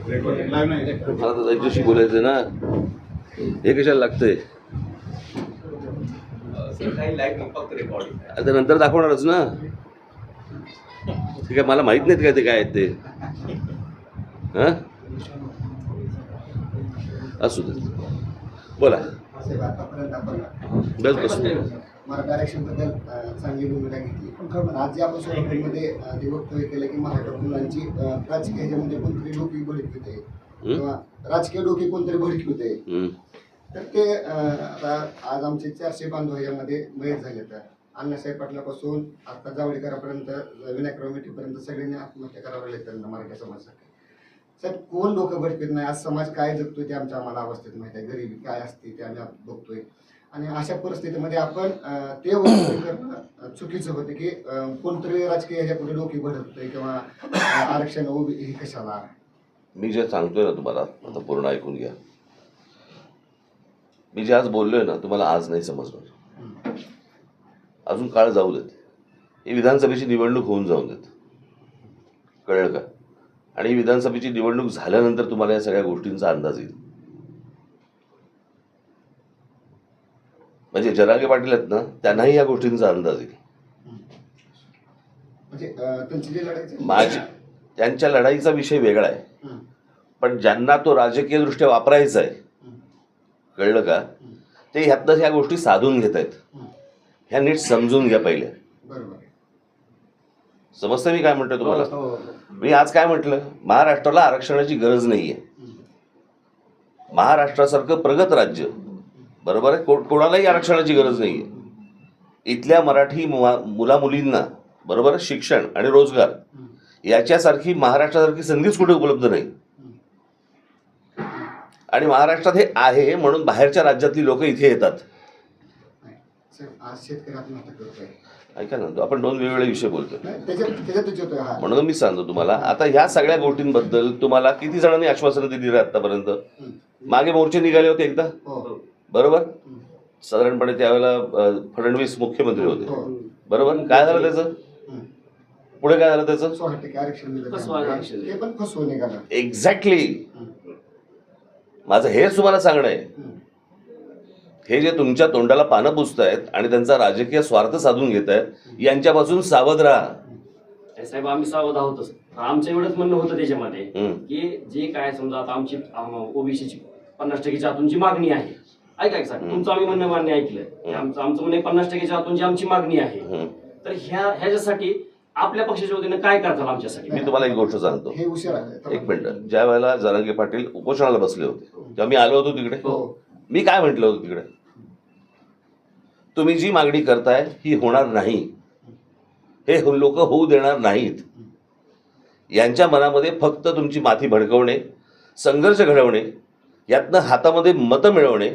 मला तर त्यांच्याशी बोलायचं ना हे कशाला लागतंय आता नंतर दाखवणारच ना ते काय मला माहीत नाहीत काय ते काय आहेत ते हां असू दे बोला. साहेब, आतापर्यंत आपण मराठा आरक्षणबद्दल चांगली भूमिका घेतली. पण आज जे आपण सोलापूरमध्ये अं, जे वक्तव्य केलं की मराठा मुलांची राजकीय ह्याच्यामध्ये कोणतरी डोकी भडकवित आहे किंवा राजकीय डोकी कोणतरी भडकवित आहे हम्म. तर ते आज आमचे चारशे बांधव ह्यामध्ये मयत झाले तर. अण्णासाहेब पाटलापासून आता जावडेकरापर्यंत विनायकराव मिठीपर्यंत सगळ्यांनी आत्महत्या करावं लागली त्यांना मराठा समाजासाठी. साहेब कोण लोक भटकत नाही? आज समाज काय जगतोय ते आमच्या आम्हाला अवस्थेत माहिती आहे. गरिबी काय असते ते आम्ही बघतोय. आणि अशा परिस्थितीमध्ये आपण ते करणं चुकीचं होतं की कोणतरी राजकीय ह्याच्या पुढे डोकी भडकतोय किंवा आरक्षण उभी हे कशाला? मी जे सांगतोय ना तुम्हाला आता पूर्ण ऐकून घ्या. मी जे आज बोललोय ना तुम्हाला आज नाही समजणार. अजून काळ जाऊ देत. ही विधानसभेची निवडणूक होऊन जाऊन देत. कळलं का? आणि विधानसभेची निवडणूक झाल्यानंतर तुम्हाला या सगळ्या गोष्टींचा अंदाज येईल. म्हणजे जरागे पाटील आहेत ना त्यांनाही या गोष्टींचा अंदाज येईल. म्हणजे माझी त्यांच्या लढाईचा विषय वेगळा आहे. पण ज्यांना तो राजकीयदृष्ट्या वापरायचा आहे कळलं का? ते ह्यातनं ह्या गोष्टी साधून घेत आहेत. ह्या नीट समजून घ्या पहिले. समजतं मी काय म्हणतोय तुम्हाला? हो, मी आज काय म्हटलं? महाराष्ट्राला आरक्षणाची गरज नाहीये. हं, महाराष्ट्रासारखं प्रगत राज्य बरोबर आहे? को- कोणालाही आरक्षणाची गरज नाहीये. इथल्या मराठी मुला- मुलामुलींना बरोबर? शिक्षण आणि रोजगार हं, याच्यासारखी महाराष्ट्रासारखी संधीच कुठे उपलब्ध नाही. हं. आणि महाराष्ट्रात हे आहे म्हणून बाहेरच्या राज्यातली लोक इथे येतात. ऐका ना आपण दोन वेगवेगळे विषय बोलतोय. नाही, त्याच्यात त्याच्यातच येतोय हा. म्हणून मी सांगतो तुम्हाला आता ह्या सगळ्या गोष्टींबद्दल तुम्हाला किती जणांनी आश्वासनं दिली आतापर्यंत. मागे मोर्चे निघाले होते एकदा? हो. बरोबर. साधारणपणे त्यावेळेला फडणवीस मुख्यमंत्री होते. हो. बरोबर? काय झालं त्याचं. पुढे काय झालं त्याचं? एक्झॅक्टली. माझं हेच तुम्हाला सांगणं आहे. हं. हे जे तुमच्या तोंडाला पानं पुसतायत आणि त्यांचा राजकीय स्वार्थ साधून घेत आहेत यांच्यापासून सावध राहा. साहेब आम्ही सावध आहोतच आमचं एवढंच म्हणणं होतं त्याच्यामध्ये हं. की जे काय समजा आता आमची ओबीसीची पन्नास टक्केच्या आतूनची मागणी आहे. ऐका साहेब तुमचं आम्ही म्हणणं मान्य ऐकलं. की आमचं आमचं म्हणणं पन्नास टक्केच्या आतूनची आमची मागणी आहे. हं. तर ह्या ह्याच्यासाठी आपल्या पक्षाच्या वतीनं काय करताल आमच्यासाठी? मी तुम्हाला एक गोष्ट सांगतो. हे एक मिनिट. ज्या वेळेला जरांगे पाटील उपोषणाला बसले होते तेव्हा मी आलो होतो तिकडे. हो. मी काय म्हटलं होतं तिकडे? तुम्ही जी मागणी करताय ही होणार नाही. हे लोक होऊ देणार नाहीत. यांच्या मनामध्ये फक्त तुमची माथी भडकवणे संघर्ष घडवणे यातनं हातामध्ये मतं मिळवणे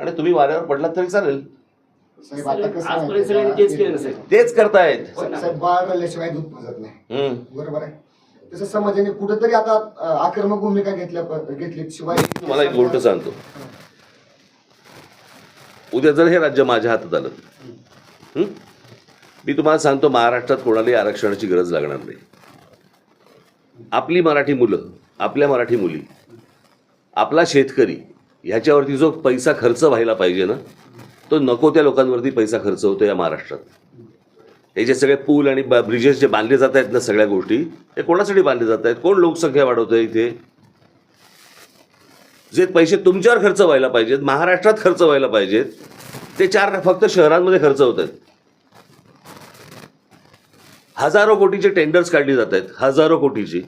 आणि तुम्ही वाऱ्यावर पडलात तरी चालेल. तेच केलं ना. साहेब तेच करतायत हम्म. बरोबर आहे. तसं समाजाने कुठेतरी आता आक्रमक भूमिका घेतल्या घेतली शिवाय तुम्हाला एक गोष्ट सांगतो. उद्या जर हे राज्य माझ्या हातात आलं मी तुम्हाला सांगतो महाराष्ट्रात कोणालाही आरक्षणाची गरज लागणार नाही. आपली मराठी मुलं आपल्या मराठी मुली आपला शेतकरी ह्याच्यावरती जो पैसा खर्च व्हायला पाहिजे ना तो नको त्या लोकांवरती पैसा खर्च होतो या महाराष्ट्रात. हे जे सगळे पूल आणि ब्रिजेस जे बांधले जात आहेत ना सगळ्या गोष्टी हे कोणासाठी बांधले जात आहेत कोण लोकसंख्या वाढवतं इथे? जे पैसे तुमच्यावर खर्च व्हायला पाहिजेत महाराष्ट्रात खर्च व्हायला पाहिजेत ते चार फक्त शहरांमध्ये खर्च होत आहेत. हजारो कोटीचे टेंडर्स काढली जात आहेत हजारो कोटीची.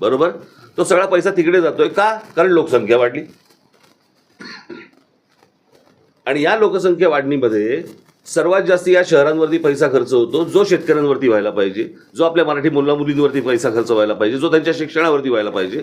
बरोबर? तो सगळा पैसा तिकडे जातोय. का? कारण लोकसंख्या वाढली. आणि या लोकसंख्या वाढणीमध्ये सर्वात जास्त या शहरांवरती पैसा खर्च होतो जो शेतकऱ्यांवरती व्हायला पाहिजे जो आपल्या मराठी मुला मुलींवरती पैसा खर्च व्हायला पाहिजे जो त्यांच्या शिक्षणावरती व्हायला पाहिजे.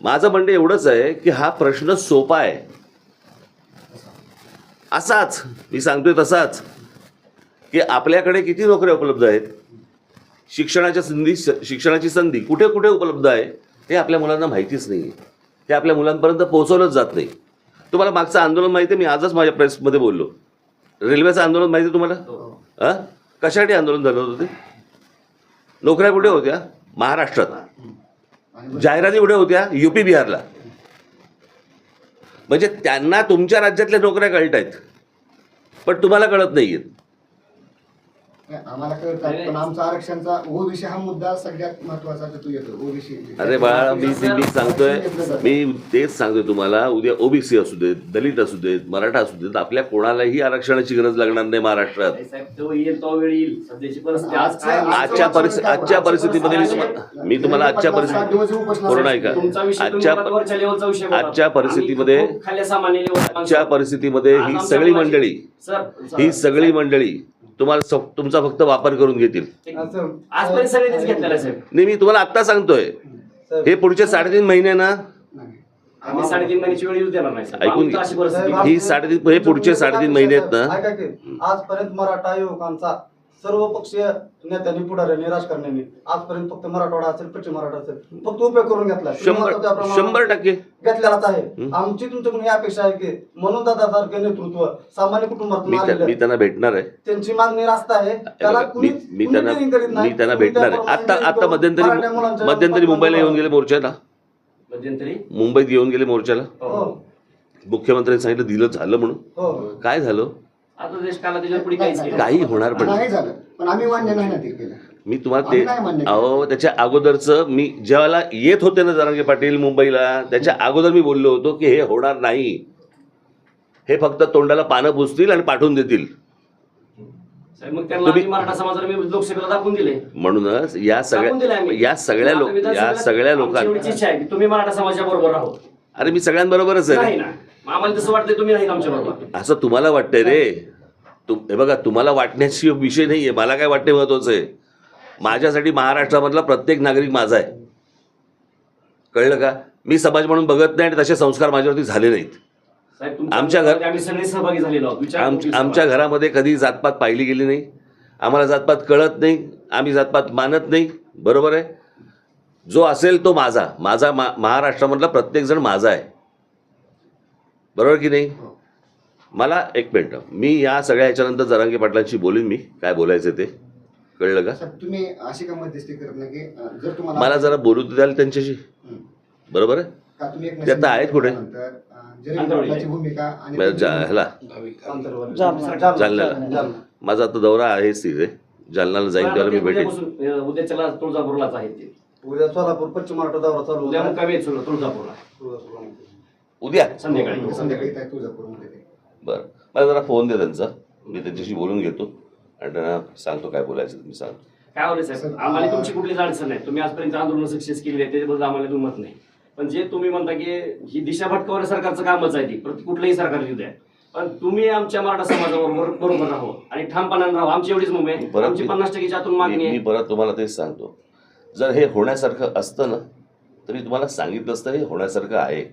माझं म्हणणं एवढंच आहे की हा प्रश्न सोपा आहे. असाच मी सांगतोय तसाच की आपल्याकडे किती नोकऱ्या उपलब्ध आहेत? शिक्षणाच्या संधी शिक्षणाची संधी कुठे कुठे उपलब्ध आहे? हे आपल्या मुलांना माहितीच नाही आहे ते आपल्या मुलांपर्यंत पोहोचवलंच जात नाही. तुम्हाला मागचं आंदोलन माहिती आहे? मी आजच माझ्या प्रेसमध्ये बोललो. रेल्वेचं आंदोलन माहिती आहे तुम्हाला? हां? कशासाठी आंदोलन झालं होतं ते? नोकऱ्या कुठे होत्या? महाराष्ट्रात. जाहिराती एवढ्या होत्या युपी बिहारला. म्हणजे त्यांना तुमच्या राज्यातल्या नोकऱ्या कळत आहेत पण तुम्हाला कळत नाही आम्हाला कळतात पण आमचा आरक्षणचा ओबीसी हा मुद्दा सगळ्यात महत्त्वाचा तो येतो ओबीसी. अरे बाळा मी मी सांगतोय मी तेच सांगतोय तुम्हाला उद्या ओबीसी असू देत दलित असू देत मराठा असू देत आपल्या कोणालाही आरक्षणाची गरज लागणार नाही महाराष्ट्रात. नाही साहेब तो येईल तो वेळ येईल. सध्याची परिस्थिती आज काय आजच्या- आजच्या परिस्थिती आजच्या परिस्थितीमध्ये मी तुम्हाला मी तुम्हाला आजच्या परिस्थितीत पूर्ण ऐका. तुमचा विषय तुम्ही आजच्या. आजच्या परिस्थितीमध्ये- आजच्या. परिस्थितीमध्ये ही सगळी मंडळी ही सगळी मंडळी तुम्हाला तुमचा फक्त वापर करून घेतील. आजपर्यंत सगळे तेच घेतलेलं आहे साहेब. नाही मी तुम्हाला आत्ता सांगतोय. हे पुढचे साडेतीन महिने ना आम्ही साडेतीन महिन्याची वेळ येऊ देणार नाही साहेब. ऐकून आमची घे. अशी परिस्थिती साहेब, ही साडेतीन हे पुढचे साडेतीन महिने आहेत ना. ऐका की आजपर्यंत मराठा युवकांचा सर्व पक्षीय नेत्यांनी पुढाऱ्यांनी राजकारण्यांनी आजपर्यंत फक्त मराठवाडा असेल पश्चिम मराठा असेल फक्त उपयोग करून घेतला. तुम्ही शंभर त्याप्रमाणे शंभर टक्के. घेतलेलाच आहे. आमची तुमच्याकडून ही अपेक्षा आहे की म्हणून दादासारखे नेतृत्व सामान्य कुटुंबातून मी त्या-. त्यांना भेटणार आहे. त्यांची मागणी रास्त आहे. हे त्याला बघा, मी कुणी- मी कुणी त्यांना training करीत नाही. मी त्यांना तुम्ही भेटणार आहे. आता मध्यंतरी मराठा मुलांच्या मध्यंतरी मुंबईला येऊन गेले मोर्चाला. मध्यंतरी? मुंबईत येऊन गेले मोर्चाला. हो. मुख्यमंत्र्यांनी सांगितलं दिलं झालं म्हणून. हो. काय झालं? आता देश काला त्याच्यावर पुढे काहीच केलं काही होणार पण. नाही. नाही झालं. पण आम्ही मान्य नाही ना ते केलं. मी तुम्हाला ते नाही. अहो त्याच्या अगोदरचं मी ज्यावेळेला येत होते ना जरांगे पाटील मुंबईला त्याच्या अगोदर मी बोललो होतो की हे होणार नाही. हे फक्त तोंडाला पानं पुसतील आणि पाठवून देतील. साहेब, मग त्यांना तुम्ही- आम्ही मराठा समाजाला मी लोकसभेला दाखवून दिले. म्हणूनच या दाखवून दिले सगळ्या आम्ही. या सगळ्या आता लोक या सगळ्या आमची लोकांना एवढीच इच्छा आहे की तुम्ही मराठा समाजाच्या बरोबर राहो. अरे मी सगळ्यांबरोबरच आहे. नाही रे. ना. मग आम्हाला तसं वाटतंय तुम्ही नाही आमच्या बरोबर असं तुम्हाला वाटतंय रे. तुम हे बघा तुम्हाला वाटण्याची विषय नाहीये. मला काय वाटते महत्वाचं आहे? माझ्यासाठी महाराष्ट्रामधला प्रत्येक नागरिक माझा आहे. कळलं का? मी समाज म्हणून बघत नाही आणि तसे संस्कार माझ्यावरती झाले नाहीत. आमच्या घर- आमच्या घरामध्ये कधी जातपात पाहिली गेली नाही. आम्हाला जातपात कळत नाही. आम्ही जातपात मानत नाही. बरोबर आहे? जो असेल तो माझा. माझा मा महाराष्ट्रामधला प्रत्येकजण माझा आहे. बरोबर की नाही? मला एक मिनटं. मी या सगळ्या ह्याच्यानंतर जरांगे पाटलांशी बोलीन मी. काय बोलायचं ते? कळलं का? साहेब, तुम्ही अशी का मध्यस्थी करत नाही की अं, जर तुम्हाला मला जरा बोलू द्याल त्यांच्याशी. हं. बरोबर आहे? का तुम्ही एक ते आता आहेत कुठे? नंतर, अं, भूमिका आणि मला जा- ह्याला. आंतरवर्ग. जालना. जालन्याला. जालना. माझा आता दौरा आहेच तिथे. जालन्याला जाईन त्याला मी भेटेन. उद्यापासून उद्याच्याला तुळजापूरलाच आहेत ते. उद्या सोलापूर पश्चिम मराठा दौरा चालू उद्या होता. मुक्कामी तुळ- तुळजापूरला. उद्या? संध्याकाळी. संध्याकाळी काय तुळजापूरमध्ये. ते बरं. मला जरा फोन दे त्यांचा. मी त्यांच्याशी बोलून घेतो. आणि सांगतो काय बोलायचं मी सांगतो काय होतं साहेब आम्हाला तुमची कुठलीच अडचण नाही. तुम्ही आजपर्यंत आंदोलन सक्सेस केली आहे त्याच्याबद्दल आम्हाला दुमत नाही. पण जे तुम्ही म्हणता की ही दिशा भटकवण्या सरकारचं कामच आहे ती प्रति कुठलंही सरकार येऊ द्या. पण तुम्ही आमच्या मराठा समाजाबरोबर बरोबर राहो आणि ठामपणाने राहो आमची एवढीच मुंबई आहे. परत आमची मी- पन्नास टक्केच्या आतून मी मागणी मी आहे. परत तुम्हाला तेच सांगतो. जर हे होण्यासारखं असतं ना तर मी तुम्हाला सांगितलं असतं हे होण्यासारखं आहे.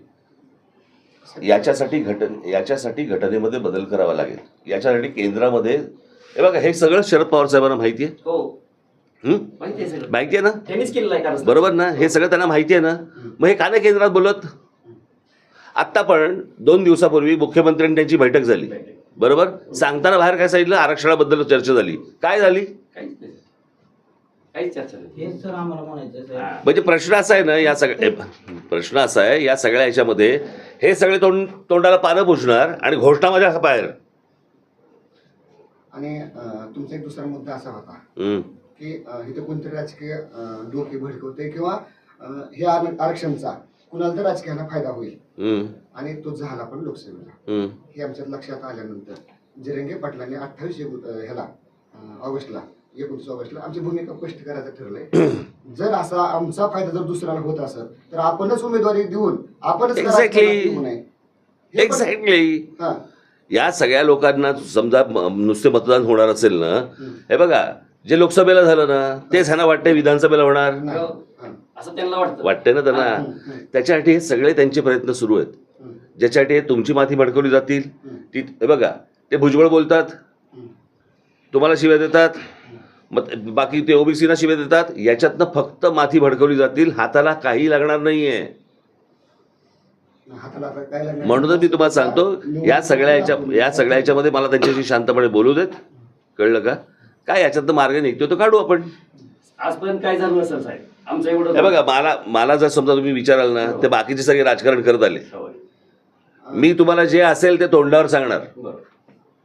याच्यासाठी घटन याच्यासाठी घटनेमध्ये बदल करावा लागेल. याच्यासाठी केंद्रामध्ये हे बघा हे सगळं शरद पवार साहेबांना माहिती आहे हो. हं? माहिती आहे माहिती आहे ना? बरोबर ना? हे सगळं त्यांना माहिती आहे ना? मग हे का नाही केंद्रात बोलत? आत्ता पण दोन दिवसापूर्वी मुख्यमंत्र्यांनी त्यांची बैठक झाली. बरोबर? सांगताना बाहेर काय सांगितलं? आरक्षणाबद्दल चर्चा झाली. काय झाली. म्हणजे प्रश्न असा आहे ना या सगळ्या प्रश्न असा आहे या सगळ्या ह्याच्यामध्ये हे सगळे तोंड तोंडाला पानं पुसणार आणि घोषणा माझ्या बाहेर. आणि तुमचा एक दुसरा मुद्दा असा होता. की इथं कोणतरी राजकीय डोके भडकवते किंवा हे आर- आरक्षणचा कुणाला तर राजकीयांना फायदा होईल. आणि तो झाला पण लोकसभेला हं. हे आमच्यात लक्षात आल्यानंतर जिरंगे पाटलांनी अठ्ठावीस ह्याला ऑगस्टला एकोणतीस ऑगस्टला आमची भूमिका स्पष्ट करायचं ठरलंय जर असा आमचा फायदा जर दुसऱ्याला होत असेल तर आपणच उमेदवारी देऊन आपणच नये. एक्झॅक्टली हा. या सगळ्या लोकांना समजा नुसते मतदान होणार असेल ना हे बघा जे लोकसभेला झालं ना तेच ह्यांना वाटतंय विधानसभेला होणार. हां. असं त्यांना वाटतं वाटतंय ना त्यांना. त्याच्यासाठी हे सगळे त्यांचे प्रयत्न सुरू आहेत. ज्याच्यासाठी तुमची माथी भडकवली जातील. ती हे बघा ते भुजबळ बोलतात. तुम्हाला शिव्या देतात मग बाकी ते ओबीसीना शिव्या देतात याच्यातनं फक्त माथी भडकवली जातील हाताला काही लागणार नाहीये हाताला आता काय लागणार? म्हणूनच मी तुम्हाला सांगतो या सगळ्या याच्या या सगळ्या याच्यामध्ये मला त्यांच्याशी शांतपणे बोलू देत कळलं का? काय याच्यातनं मार्ग निघतो तो काढू आपण. आजपर्यंत काय झालं नसेल साहेब? आमचं एवढं हे बघा मला मला जर समजा तुम्ही विचाराल ना ते बाकीचे सगळे राजकारण करत आले. मी तुम्हाला जे असेल ते तोंडावर सांगणार. बरोबर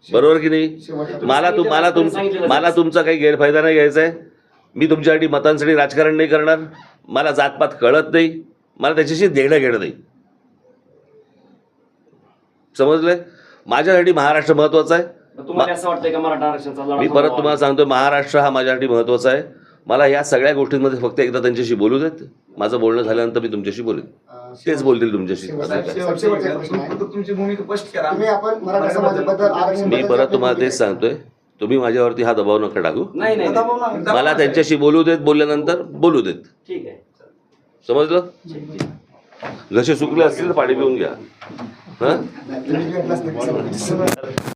बरोबर की नाही? मला तुम मला तुम मला तुमचा काही गैरफायदा नाही घ्यायचा आहे. मी तुमच्यासाठी मतांसाठी राजकारण नाही करणार. मला जातपात कळत नाही. मला त्याच्याशी देणं घेणं नाही. समजलंय? माझ्यासाठी महाराष्ट्र महत्त्वाचा आहे. तुम्हाला असं वाटतंय का मराठा आरक्षणाचा लढा मी परत? तुम्हाला सांगतो महाराष्ट्र हा माझ्यासाठी महत्त्वाचा आहे. मला या सगळ्या गोष्टींमध्ये फक्त एकदा त्यांच्याशी बोलू देत. माझं बोलणं झाल्यानंतर मी तुमच्याशी बोलेन. तेच बोलतील तुमच्याशी. मी परत तुम्हाला तेच सांगतोय. तुम्ही माझ्यावरती हा दबाव नका टाकू. मला त्यांच्याशी बोलू देत बोलल्यानंतर बोलू देत. ठीक आहे. समजलं? घसे सुकले असतील तर पाणी पिऊन घ्या.